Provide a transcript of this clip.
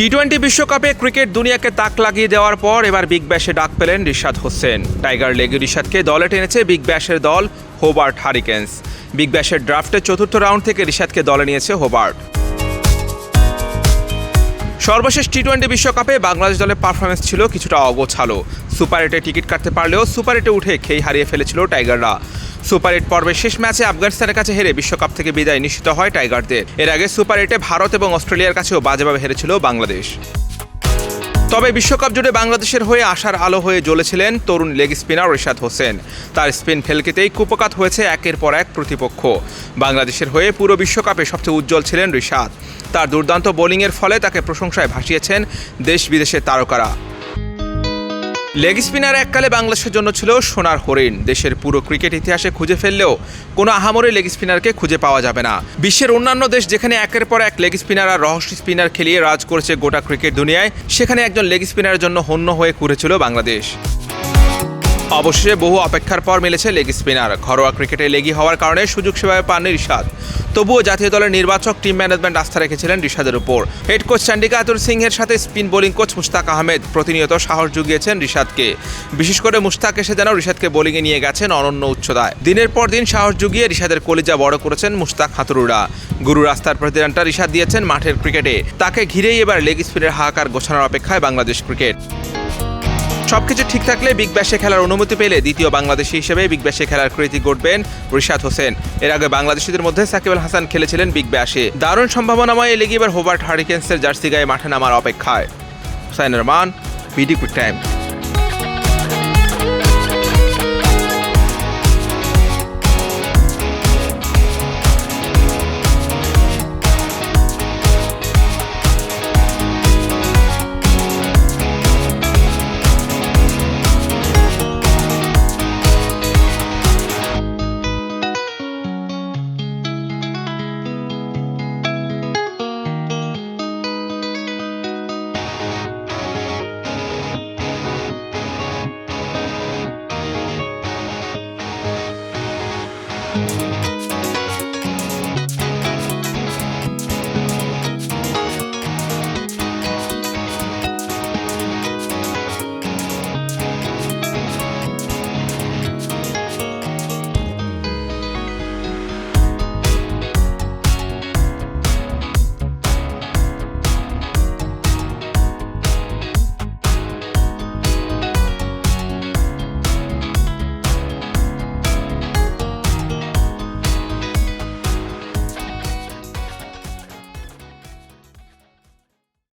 T twenty বিশ্বকাপে cricket দুনিয়াকে তাক লাগিয়ে দেওয়ার পর এবার বিগ ব্যাশে ডাক পেলেন রিশাদ হোসেন। টাইগার লেগে রিশাদকে দলে টেনেছে বিগ ব্যাশের দল হোবার্ট হারিকেন্স বিগ ব্যাশের ড্রাফটের চতুর্থ রাউন্ড থেকে রিশাদকে দলে নিয়েছে হোবার্ট সর্বশেষ টি টোয়েন্টি বিশ্বকাপে বাংলাদেশ দলের পারফরমেন্স ছিল কিছুটা অগোছালো। সুপার এইটে টিকিট কাটতে পারলেও সুপার এইটে উঠে খেই হারিয়ে ফেলেছিল টাইগাররা সুপার এইট পর্বের শেষ ম্যাচে আফগানিস্তানের কাছে হেরে বিশ্বকাপ থেকে বিদায় নিশ্চিত হয় টাইগারদের। এর আগে সুপার এইটে ভারত এবং অস্ট্রেলিয়ার কাছেও বাজেভাবে হেরেছিল বাংলাদেশ। তবে বিশ্বকাপ জুড়ে বাংলাদেশের হয়ে আশার আলো হয়ে জ্বলেছিলেন তরুণ লেগ স্পিনার রিশাদ হোসেন। তার স্পিন ফেলকিতেই কুপকাত হয়েছে একের পর এক প্রতিপক্ষ। বাংলাদেশের হয়ে পুরো বিশ্বকাপে সবচেয়ে উজ্জ্বল ছিলেন রিশাদ। তার দুর্দান্ত বোলিংয়ের ফলে তাকে প্রশংসায় ভাসিয়েছেন দেশ বিদেশের তারকারা। লেগ স্পিনার এককালে বাংলাদেশের জন্য ছিল সোনার হরিণ। দেশের পুরো ক্রিকেট ইতিহাসে খুঁজে ফেললেও কোনো আহামরি লেগ স্পিনারকে খুঁজে পাওয়া যাবে না। বিশ্বের অন্যান্য দেশ যেখানে একের পর এক লেগ স্পিনার আর রহস্য স্পিনার খেলিয়ে রাজ করেছে গোটা ক্রিকেট দুনিয়ায়, সেখানে একজন লেগ স্পিনারের জন্য হন্য হয়ে ঘুরেছিল বাংলাদেশ। অবশেষে বহু অপেক্ষার পর মিলেছে লেগ স্পিনার। ঘরোয়া ক্রিকেটে লেগি হওয়ার কারণে সুযোগ সেভাবে পাননি রিশাদ। তবুও জাতীয় দলের নির্বাচক টিম ম্যানেজমেন্ট আস্থা রেখেছিলেন রিশাদের উপর। হেড কোচ চান্ডিকা আতুর সিংহের সাথে spin bowling coach Mushtaq Ahmed প্রতিনিয়ত সাহস জুগিয়েছেন রিশাদকে। বিশেষ করে মুস্তাক এসে যেন রিশাদকে বোলিংয়ে নিয়ে গেছেন অনন্য উচ্চতায়। দিনের পর দিন সাহস জুগিয়ে রিশাদের কলিজা বড় করেছেন মুস্তাক হাতুরুরা। গুরু রাস্তার প্রতিদানটা রিশাদ দিয়েছেন মাঠের ক্রিকেটে। তাকে ঘিরেই এবার লেগ স্পিনের হাহাকার গোছানোর অপেক্ষায় বাংলাদেশ ক্রিকেট। সবকিছু ঠিক থাকলে বিগ ব্যাশে খেলার অনুমতি পেলে দ্বিতীয় বাংলাদেশি হিসেবে বিগ ব্যাশে খেলার কৃতি গড়বেন রিশাদ হোসেন। এর আগে বাংলাদেশিদের মধ্যে সাকিব আল হাসান খেলেছিলেন বিগ ব্যাশে। দারুণ সম্ভাবনাময় লেগে এবার হোবার্ট হারিকেন্সের জার্সি গায়ে মাঠে নামার অপেক্ষায়। Hussain Rahman, BD time.